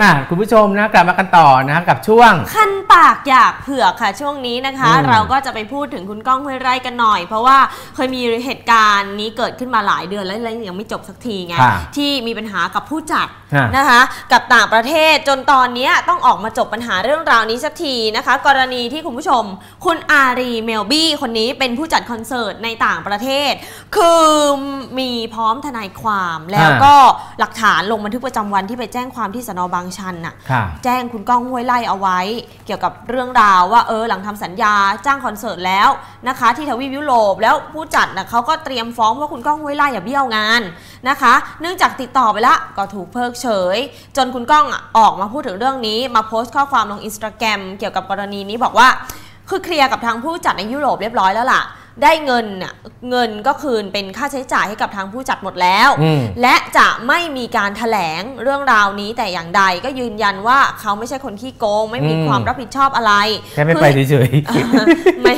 อะคุณผู้ชมนะกลับมากันต่อนะกับช่วง คันปากอยากเผือกค่ะช่วงนี้นะคะ อืมเราก็จะไปพูดถึงคุณก้องห้วยไร่กันหน่อย เพราะว่าเคยมีเหตุการณ์นี้เกิดขึ้นมาหลายเดือนแล้วแล้วยังไม่จบสักทีไงค่ะที่มีปัญหากับผู้จัดค่ะ นะคะ กับต่างประเทศจนตอนเนี้ยต้องออกมาจบปัญหาเรื่องราวนี้สักทีนะคะ กรณีที่คุณผู้ชม คุณอารีเมลบี้คนนี้เป็นผู้จัดคอนเสิร์ตในต่างประเทศ คือมีพร้อมทนายความแล้วก็หลักฐานลงบันทึกประจำวันที่ไปแจ้งความที่สนบางชันน่ะค่ะแจ้งคุณก้องห้วยไล่เอาไว้ เกี่ยวกับเรื่องราวว่าเออหลังทำสัญญาจ้างคอนเสิร์ตแล้วนะคะ ที่ทวีปยุโรปแล้วผู้จัดนะเขาก็เตรียมฟ้องว่าคุณก้องห้วยไล่อย่าเบี้ยวงานนะคะ เนื่องจากติดต่อไปละก็ถูกเพิกเฉย จนคุณก้องอะออกมาพูดถึงเรื่องนี้ มาโพสต์ข้อความลงอินสตาแกรมเกี่ยวกับกรณีนี้บอกว่าคือเคลียร์กับทางผู้จัดในยุโรปเรียบร้อยแล้วล่ะ ได้เงินน่ะเงินก็คืนเป็นค่าใช้จ่ายให้กับทางผู้จัดหมดแล้วอืมและจะไม่มีการแถลงเรื่องราวนี้แต่อย่างใดก็ยืนยันว่าเขาไม่ใช่คนขี้โกง ไม่มีอืมความรับผิดชอบอะไรแค่ไม่ไปเฉยไม่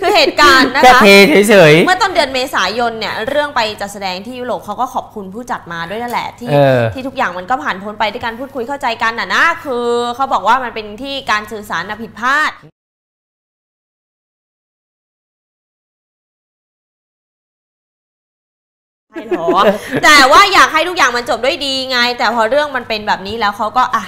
คือเหตุการณ์ๆนะแค่คะเทเฉยเมื่อต้นเดือนเมษายนเนี่ยเรื่องไปจัดแสดงที่ยุโรปเขาก็ขอบคุณผู้จัดมาด้วยนั่นแหละที่เออที่ทุกอย่างมันก็ผ่านพ้นไปด้วยการพูดคุยเข้าใจกันน่ะนะคือเขาบอกว่ามันเป็นที่การสื่อสารน่ะผิดพลาด ใช่เหรอ แต่ว่าอยากให้ทุกอย่างมันจบด้วยดีไง แต่พอเรื่องมันเป็นแบบนี้แล้วเขาก็อะ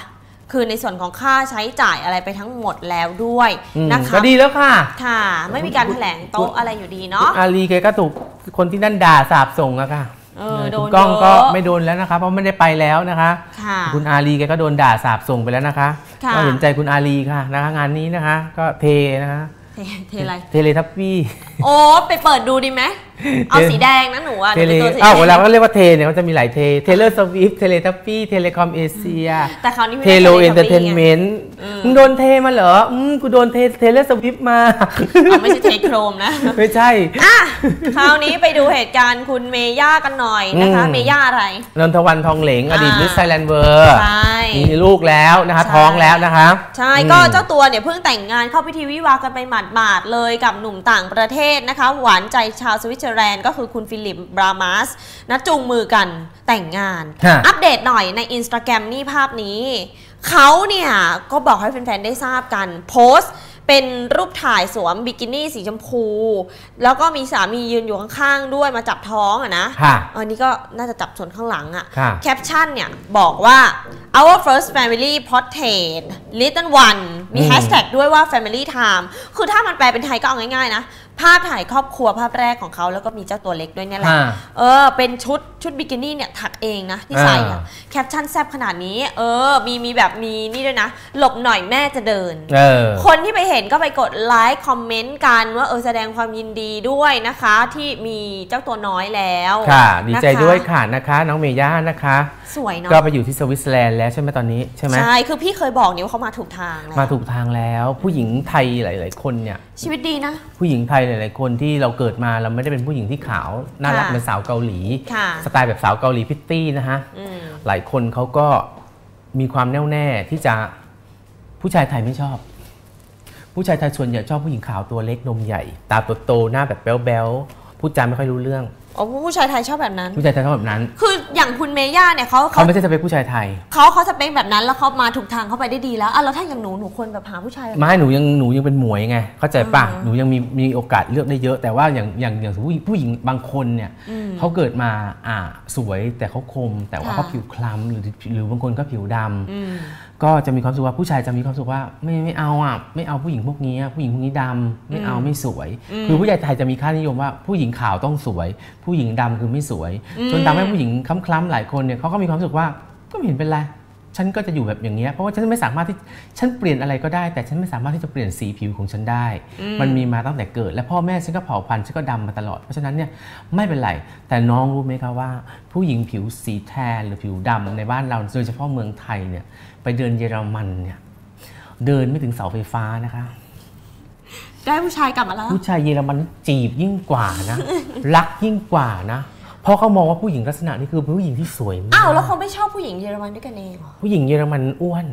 คือในส่วนของค่าใช้จ่ายอะไรไปทั้งหมดแล้วด้วยอืมนะคะก็ดีแล้วค่ะ ค่ะ ไม่มีการแถลงโต๊ะอะไรอยู่ดีเนาะอาลีแกก็ถูกคนที่นั่นด่าสาบส่งอะค่ะเออโดคุนณก้องเยอะก็ไม่โดนแล้วนะคะ เพราะไม่ได้ไปแล้วนะคะค่ะคุณอาลีแกก็โดนด่าสาบส่งไปแล้วนะคะค่ะก็เห็นใจคุณอาลีค่ะนะคะ งานนี้นะคะ ก็เทนะคะ เทเทอะไรเทเลทับปี้โอ้ไปเปิดดูดีไหมเอาสีแดงนะหนูอะหเทนูเลเป็นตัวสีอ้าวแดเวลางก็เรียกว่าเทเนี่ยมันจะมีหลายเทเทเลอร์สวิฟเทเลทับปี้เทเลคอมเอเชียแต่คราวนี้ไม่เทได้โล Teletubby เอนเตอร์เทนเมไงนต์อื มมึงโดนเทมาเหรออืมกูโดนเทเทเลอร์สวิฟมาอ๋อไม่ใช่เทโครมนะ ไม่ใช่ อะ คราวนี้ไปดูเหตุการณ์คุณเมย่ากันหน่อยนะคะ อืม เมย่าอะไร นนทวันทองเหลงอดีตอ่ามิสไซแลนเวอร์ใช่ มีลูกแล้วนะคะ ใช่ ท้องแล้วนะคะใช่อืมก็เจ้าตัวเนี่ยเพิ่งแต่งงานเข้าพิธีวิวาห์กันไปหมาดๆเลยกับหนุ่มต่างประเทศนะคะ หวานใจชาวสวิตเซอร์แลนด์ก็คือคุณฟิลิปบรามาสนะจูงมือกันแต่งงาน ฮะ อัปเดตหน่อยในอินสตาแกรมนี่ภาพนี้ เขาเนี่ยก็บอกให้แฟนๆได้ทราบกันโพสต์เป็นรูปถ่ายสวมบิกินี่สีชมพู แล้วก็มีสามียืนอยู่ข้างๆด้วยมาจับท้องอะนะค่ะอันนี้ก็น่าจะจับส่วนข้างหลังอะค่ะแคปชั่นเนี่ยบอกว่า our first family portrait little one มีอืมแฮชแท็กด้วยว่า family time คือถ้ามันแปลเป็นไทยก็เอาง่ายๆนะ ภาพถ่ายครอบครัวภาพแรกของเขาแล้วก็มีเจ้าตัวเล็กด้วยเนี่ยแหละอ่าเออ เป็นชุดชุดบิกินี่เนี่ยถักเองนะที่ใส่อะอ่าแคปชั่นแซบขนาดนี้ เออ มีมีแบบมีนี่ด้วยนะ หลบหน่อยแม่จะเดินเออคนที่ไปเห็นก็ไปกดไลค์คอมเมนต์กันว่าเออแสดงความยินดีด้วยนะคะ ที่มีเจ้าตัวน้อยแล้วค่ะ ดีใจนะคะด้วยค่ะนะคะ น้องเมย่านะคะ สวยเนาะก็ไปอยู่ที่สวิตเซอร์แลนด์แล้วใช่ไหมตอนนี้ใช่ไหมใช่คือพี่เคยบอกนี่ว่าเขามาถูกทางแล้วมาถูกทางแล้ว ผู้หญิงไทยหลาย ๆ คนเนี่ยชีวิตดีนะ ผู้หญิงไทยหลาย ๆ คนที่เราเกิดมาเราไม่ได้เป็นผู้หญิงที่ขาว น่ารักค่ะเหมือนสาวเกาหลีค่ะสไตล์แบบสาวเกาหลีพิตตี้นะฮะอืมหลายคนเขาก็มีความแน่วแน่ที่จะผู้ชายไทยไม่ชอบ ผู้ชายไทยส่วนใหญ่ชอบผู้หญิงขาวตัวเล็กนมใหญ่ ตาโตๆหน้าแบบแบ๊วๆพูดจาไม่ค่อยรู้เรื่อง อ๋อผู้ชายไทยชอบแบบนั้น ผู้ชายไทยชอบแบบนั้น คืออย่างคุณเมย่าเนี่ยเขาเขาเขาไม่ใช่สเปคผู้ชายไทยเขาเขาสเปคแบบนั้นแล้วเขามาถูกทางเข้าไปได้ดีแล้วอะแล้วถ้าอย่างหนูหนูควรแบบหาผู้ชายแบบไม่หนูยังหนูยังเป็นหมวยไงเข้าใจป่ะอ่าหนูยังมีมีโอกาสเลือกได้เยอะ แต่ว่าอย่างอย่างอย่างผู้หญิงผู้หญิงบางคนเนี่ยอืมเขาเกิดมาอ่าสวยแต่เขาคม แต่ว่าค่ะเขาผิวคล้ำหรือหรือบางคนก็ผิวดำอืม ก็จะมีความรู้สึกว่าผู้ชายจะมีความรู้สึกว่าไม่ไม่เอาอะไม่เอาผู้หญิงพวกนี้อะผู้หญิงพวกนี้ดำไม่เอาไม่สวย คือผู้ใหญ่ไทยจะมีค่านิยมว่าผู้หญิงขาวต้องสวย ผู้หญิงดำคือไม่สวยจนทำให้ผู้หญิงคล้ำๆหลายคนเนี่ยเขาก็มีความรู้สึกว่าก็ไม่เห็นเป็นไรฉันก็จะอยู่แบบอย่างเงี้ยเพราะว่าฉันไม่สามารถที่ฉันเปลี่ยนอะไรก็ได้ แต่ฉันไม่สามารถที่จะเปลี่ยนสีผิวของฉันได้ มันมีมาตั้งแต่เกิด และพ่อแม่ฉันก็เผ่าพันธุ์ฉันก็ดำมาตลอดเพราะฉะนั้นเนี่ยไม่เป็นไรแต่น้องรู้ไหมคะว่า ผู้หญิงผิวสีแทนหรือผิวดำในบ้านเราโดยเฉพาะเมืองไทยเนี่ย ไปเดินเยอรมันเนี่ย เดินไม่ถึงเสาไฟฟ้านะคะ ได้ผู้ชายกลับมาแล้ว ผู้ชายเยอรมันจีบยิ่งกว่านะ รักยิ่งกว่านะ เพราะเขามองว่าผู้หญิงลักษณะนี้คือผู้หญิงที่สวยมาอ้าวกแล้วเขาไม่ชอบผู้หญิงเยอรมันด้วยกันเองเหรอผู้หญิงเยอรมันอ้วน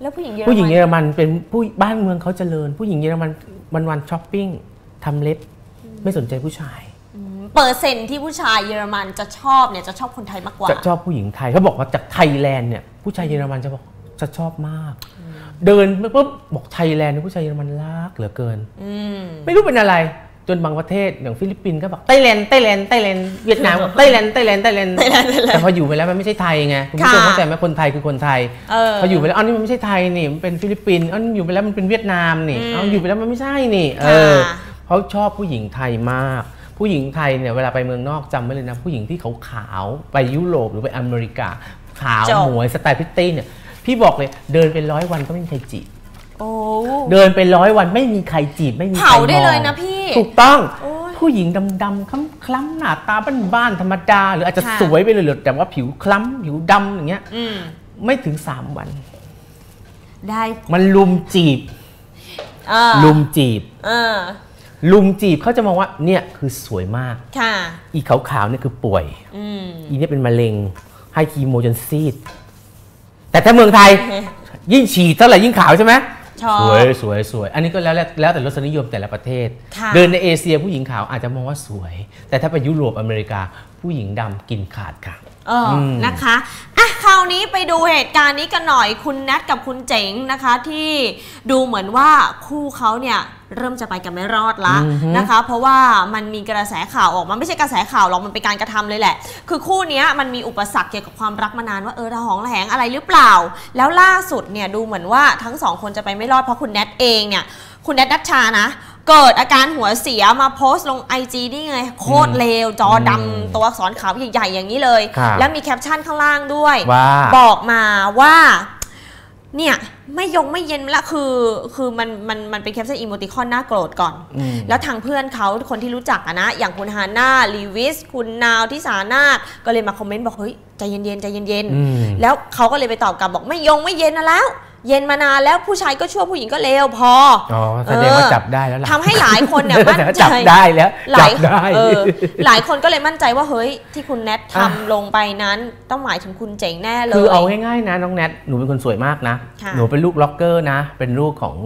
แล้วผู้หญิงเยอรมันผู้หญิงเยอรมันเป็นผู้บ้านเมืองเขาเจริญ ผู้หญิงเยอรมันวันวันๆช้อปปิ้งทำเล็บ ไม่สนใจผู้ชายอืม เปอร์เซ็นต์ที่ผู้ชายเยอรมันจะชอบเนี่ยจะชอบคนไทยมากกว่า จะชอบผู้หญิงไทยเขาบอกว่าจากไทยแลนด์เนี่ยผู้ชายเยอรมันจะบอกจะชอบมาก เดินไปปุ๊บบอกไทยแลนด์เนี่ยผู้ชายเยอรมันรักเหลือเกินอืมไม่รู้เป็นอะไรจนบางประเทศอย่างฟิลิปปินส์ก็บอกไต้แลนด์ไต้แลนด์ไต้แลนด์เวียดนามบอกไต้แลนด์ไต้แลนด์ไต้แลนด์แต่พออยู่ไปแล้วมันไม่ใช่ไทยไงคุณผู้ชมค่ะเข้าใจไหมคนไทยคือคนไทยเออพออยู่ไปแล้วอ๋อนี่มันไม่ใช่ไทยนี่มันเป็นฟิลิปปินส์อ๋ออยู่ไปแล้วมันเป็นเวียดนามนี่อืมอ๋ออยู่ไปแล้วมันไม่ใช่นี่ เอค่ะอเขาชอบผู้หญิงไทยมาก ผู้หญิงไทยเนี่ยเวลาไปเมืองนอกจำไว้เลยนะ ผู้หญิงที่เขาขาวๆไปยุโรปหรือไปอเมริกา ขาวจบ หมวยสไตล์พิตตี้เนี่ยพี่บอกเลยเดินเป็นร้อยวันก็ไม่มีใครจีบ โอ้ เดินเป็นร้อยวันไม่มีใครจีบไม่มีใครเผาได้มองเลยนะพี่ถูกต้องโอ้ยผู้หญิงดำๆคล้ำๆหน้าตาบ้านๆธรรมดา หรืออาจจะค่ะ สวยไปเลยหรือแต่ว่าผิวคล้ำผิวดำอย่างเงี้ยอืมไม่ถึง 3 วัน ได้มันลุมจีบ เออลุมจีบ เออ ลุมจีบเขาจะมองว่าเนี่ยคือสวยมาก ค่ะ อีขาวๆเนี่ยคือป่วย อืมอีเนี่ยเป็นมะเร็ง ให้คีโมจนซีด แต่ถ้าเมืองไทย ยิ่งฉีดเท่าไหร่ยิ่งขาวใช่ไหมชอบ สวยสวยสวย อันนี้ก็แล้วแล้วแต่รสนิยมแต่ละประเทศ ค่ะ เดินในเอเชียผู้หญิงขาวอาจจะมองว่าสวย แต่ถ้าไปยุโรปอเมริกาผู้หญิงดำกินขาดค่ะ เอออม นะคะอะคราวนี้ไปดูเหตุการณ์นี้กันหน่อยคุณแนทกับคุณเจ๋งนะคะ ที่ดูเหมือนว่าคู่เขาเนี่ย เริ่มจะไปกันไม่รอดละอือฮึนะคะ เพราะว่ามันมีกระแสข่าวออกมาไม่ใช่กระแสข่าวหรอกมันเป็นการกระทำเลยแหละ คือคู่เนี้ยมันมีอุปสรรคเกี่ยวกับความรักมานานว่าเออระหองระแหงอะไรหรือเปล่า แล้วล่าสุดเนี่ยดูเหมือนว่าทั้งสองคนจะไปไม่รอดเพราะคุณแนทเองเนี่ยคุณแนทนัชชานะเกิดอาการหัวเสียมาโพสต์ลง IG นี่ไง โคตรเลว จอดำตัวอักษรขาวใหญ่ๆอย่างนี้เลยครับแล้วมีแคปชั่นข้างล่างด้วยว่าบอกมาว่า เนี่ยไม่ยงไม่เย็นละคือคือมันมันมันเป็นแคปชั่นอีโมติคอนน่าโกรธก่อนอืมแล้วทางเพื่อนเขาคนที่รู้จักอะนะ อย่างคุณฮาน่าลีวิส คุณนาวที่สานาถก็เลยมาคอมเมนต์บอก เฮ้ย ใจเย็นๆ ใจเย็นอืมๆแล้วเขาก็เลยไปตอบกลับบอกไม่ยงไม่เย็นนะแล้ว เย็นมานานแล้วผู้ชายก็ชั่วผู้หญิงก็เลวพออ๋อแสดงว่าจับได้แล้วล่ะทำให้หลายคนเนี่ยมั่นใจจับได้แล้วหลาจัยบได้เออหลายคนก็เลยมั่นใจว่าเฮ้ยที่คุณแนทอะทำลงไปนั้นต้องหมายถึงคุณเจ๋งแน่เลยคือเอาง่ายๆนะน้องแนทหนูเป็นคนสวยมากนะค่ะหนูเป็นลูกล็อกเกอร์นะ เป็นลูกของ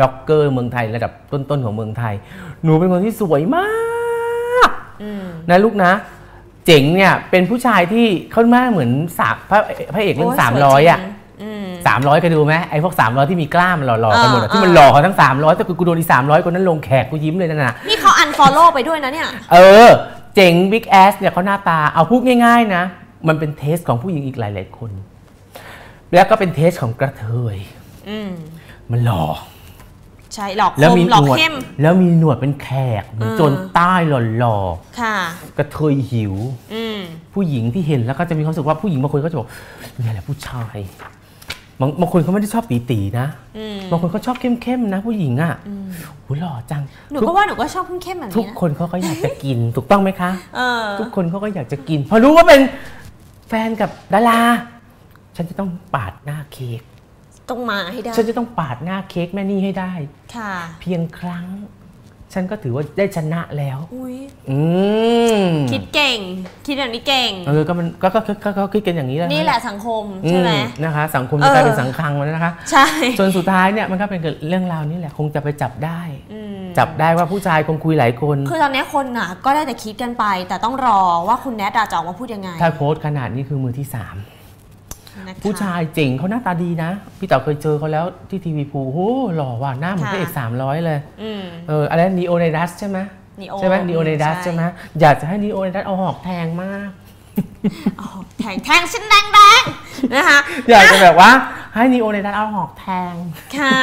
ล็อกเกอร์เมืองไทยระดับต้นๆของเมืองไทย หนูเป็นคนที่สวยมากอืมนะลูกนะเจ๋งเนี่ยเป็นผู้ชายที่เขามากเหมือนสามพระพระเอกเรื่องโยสามวยร้อยจงอะ อืมสามร้อยเคยดูไหมไอ้พวกสามร้อยที่มีกล้ามหล่อๆกันหมดอะอ่าที่มันหล่อเขาทั้งสามร้อยแต่กูโดนอีสามร้อยคนนั้นลงแขกกูยิ้มเลยนั่นน่ะนี่เขาอันฟอลโล่ไปด้วยนะเนี่ย เออ เจ๋งบิ๊กแอสเนี่ยเขาหน้าตาเอาพูดง่ายๆนะ มันเป็นเทสของผู้หญิงอีกหลายๆคน แล้วก็เป็นเทสของกระเทยอืมมันหล่อใช่หลอกคแล้วมมีหลอกหนวดเข้มแล้วมีหนวดเป็นแขกเหมือนเออโจนใต้หล่อค่ะๆกระเทยหิวอืมผู้หญิงที่เห็นแล้วก็จะมีความรู้สึกว่าผู้หญิงบางคนก็จะบอกนี่แหละผู้ชาย บางบางคนเขาไม่ได้ชอบตีๆนะอืมบางคนเขาชอบเข้มๆนะ ผู้หญิงอะหูหล่อจัง หนูทุก็ว่าหนูก็ชอบเข้มๆแบบทุกเนี้ยคนเขาก็อยากจะกินถูกต้องไหมคะเออทุกคนเขาก็อยากจะกิน พอรู้ว่าเป็นแฟนกับดาราฉันจะต้องปาดหน้าเค้กต้องมาให้ได้ ฉันจะต้องปาดหน้าเค้กแม่นี่ให้ได้ ค่ะ เพียงครั้ง ฉันก็ถือว่าได้ชนะแล้ว อุ้ยอืมคิดเก่ง คิดแบบนี้เก่ง เออ ก็มันก็ก็ก็ก็ก็คิดกันอย่างนี้แหละนี่แหละสังคมใช่ไหมอืนะคะ สังคมจะกลายเป็นเออสังคังมันนะคะ ใช่ จนสุดท้ายเนี่ยมันก็เป็นเรื่องราวนี้แหละคงจะไปจับได้อืมจับได้ว่าผู้ชายคงคุยหลายคน คือตอนนี้คนน่ะก็ได้แต่คิดกันไป แต่ต้องรอว่าคุณแนทอะจะออกมาพูดยังไง ถ้าโพสต์ขนาดนี้คือมือที่สาม นะคะผู้ชายเจ๋งเขาหน้าตาดีนะ พี่เต๋อเคยเจอเขาแล้วที่ทีวีพูโอ้โหหล่อว่ะหน้าเหมือนพระเอกสามร้อยเลยอืมเอออะไรนีโอไนดัสใช่ไหม Neo ใช่ไหมนีโอไนดัสใช่ใช่ไหมอยากจะให้นีโอไนดัสเอาหอกแทงมากอ๋อแทงแทงฉันแดงแดงๆนะคะอยากจะแบบว่า ให้นีโอไนดัสเอาหอกแทง ค่ะ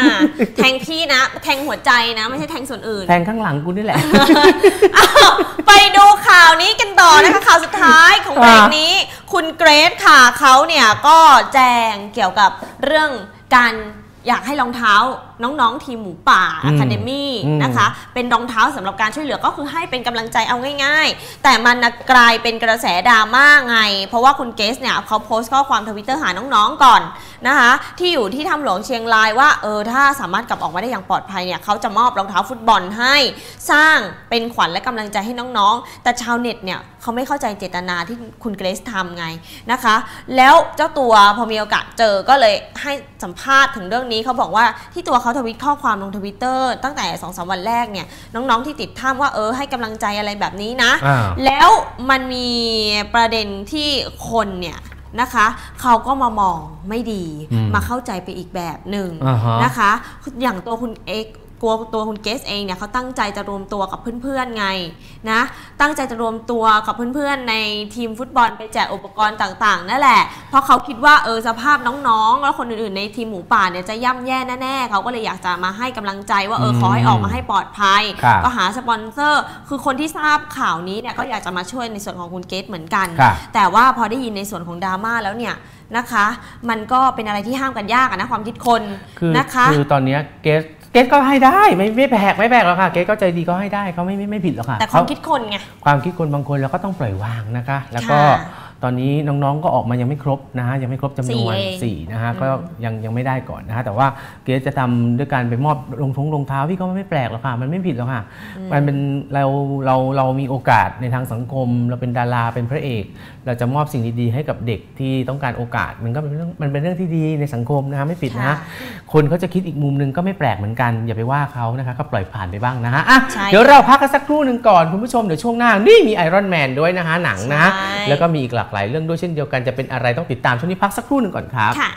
แทงพี่นะ แทงหัวใจนะ ไม่ใช่แทงส่วนอื่น แทงข้างหลังกูนี่แหละอ้าวไปดูข่าวนี้กันต่อนะคะข่าวสุดท้ายของเบรกนี้ คุณเกรซค่ะเขาเนี่ยก็แจ้งเกี่ยวกับเรื่องการอยากให้รองเท้า น้องๆทีมหมูป่าอืมอะคาเดมี่อืมนะคะ เป็นรองเท้าสำหรับการช่วยเหลือก็คือให้เป็นกำลังใจเอาง่าย ๆ แต่มันน่ะกลายเป็นกระแสดราม่าไง เพราะว่าคุณเกสเนี่ยเขาโพสต์ข้อความทวิตเตอร์หาน้องๆก่อนนะคะ ที่อยู่ที่ถ้ำหลวงเชียงรายว่าเออถ้าสามารถกลับออกมาได้อย่างปลอดภัยเนี่ยเขาจะมอบรองเท้าฟุตบอลให้ สร้างเป็นขวัญและกำลังใจให้น้องๆ แต่ชาวเน็ตเนี่ยเขาไม่เข้าใจเจตนาที่คุณเกรซทำไงนะคะ แล้วเจ้าตัวพอมีโอกาสเจอก็เลยให้สัมภาษณ์ถึงเรื่องนี้เขาบอกว่าที่ตัวเขาเขาทวิตข้อความลงทวิตเตอร์ตั้งแต่2อสวันแรกเนี่ยน้องๆที่ติดถ้ำว่าเออให้กำลังใจอะไรแบบนี้นะอ่าแล้วมันมีประเด็นที่คนเนี่ยนะคะเขาก็มามองไม่ดีอืมมาเข้าใจไปอีกแบบหนึ่งอ่าฮะนะคะ อย่างตัวคุณเอก กลัวตัวคุณเกสเองเนี่ยเขาตั้งใจจะรวมตัวกับเพื่อนๆไงนะตั้งใจจะรวมตัวกับเพื่อนๆในทีมฟุตบอลไปแจกอุปกรณ์ต่างๆนั่นแหละ เพราะเขาคิดว่าเออสภาพน้องๆ แล้วคนอื่นๆในทีมหมูป่าเนี่ยจะย่ำแย่แน่ๆเขาก็เลยอยากจะมาให้กำลังใจว่าเออขอให้ออกมาให้ปลอดภัยครับก็หาสปอนเซอร์ คือคนที่ทราบข่าวนี้เนี่ยก็อยากจะมาช่วยในส่วนของคุณเกสเหมือนกันครับแต่ว่าพอได้ยินในส่วนของดราม่าแล้วเนี่ยนะคะ มันก็เป็นอะไรที่ห้ามกันยากอะนะความคิดคนคือนะคะคือตอนเนี้ยเกสเกสก็ให้ได้ไม่ไม่แบกไม่แบกหรอกค่ะ เกสก็ใจดีก็ให้ได้เขาไม่ไม่ไม่ผิดหรอกค่ะแต่ความเขคิดคนไงความคิดคนบางคนเราก็ต้องปล่อยวางนะคะ แล้วก็ค่ะ ตอนนี้น้องๆก็ออกมายังไม่ครบนะฮะยังไม่ครบจำนวนสี่เองสี่นะฮะอืมก็ยังยังไม่ได้ก่อนนะฮะแต่ว่าเกสจะทำด้วยการไปมอบรองทงรองเท้าพี่ก็ไม่แปลกหรอกค่ะ มันไม่ผิดหรอกค่ะ มันเป็นเราเราเรามีโอกาสในทางสังคม เราเป็นดาราเป็นพระเอก เราจะมอบสิ่งดีๆให้กับเด็กที่ต้องการโอกาสมันก็เป็นเรื่องมันเป็นเรื่องที่ดีในสังคมนะฮะไม่ผิดนะค่ะฮะคนเขาจะคิดอีกมุมหนึงก็ไม่แปลกเหมือนกัน อย่าไปว่าเขานะคะก็ปล่อยผ่านไปบ้างนะฮะอะใช่เดี๋ยวเราพักกันสักครู่หนึ่งก่อนคุณผู้ชมเดี๋ยวช่วงหน้านี่มีไอรอนแมนด้วยนะฮะหนังนะใช่แล้วก็มีอีกหลากหลายเรื่องด้วยเช่นเดียวกันจะเป็นอะไรต้องติดตามช่วงนี้พักสักครู่หนึ่งก่อนครับค่ะ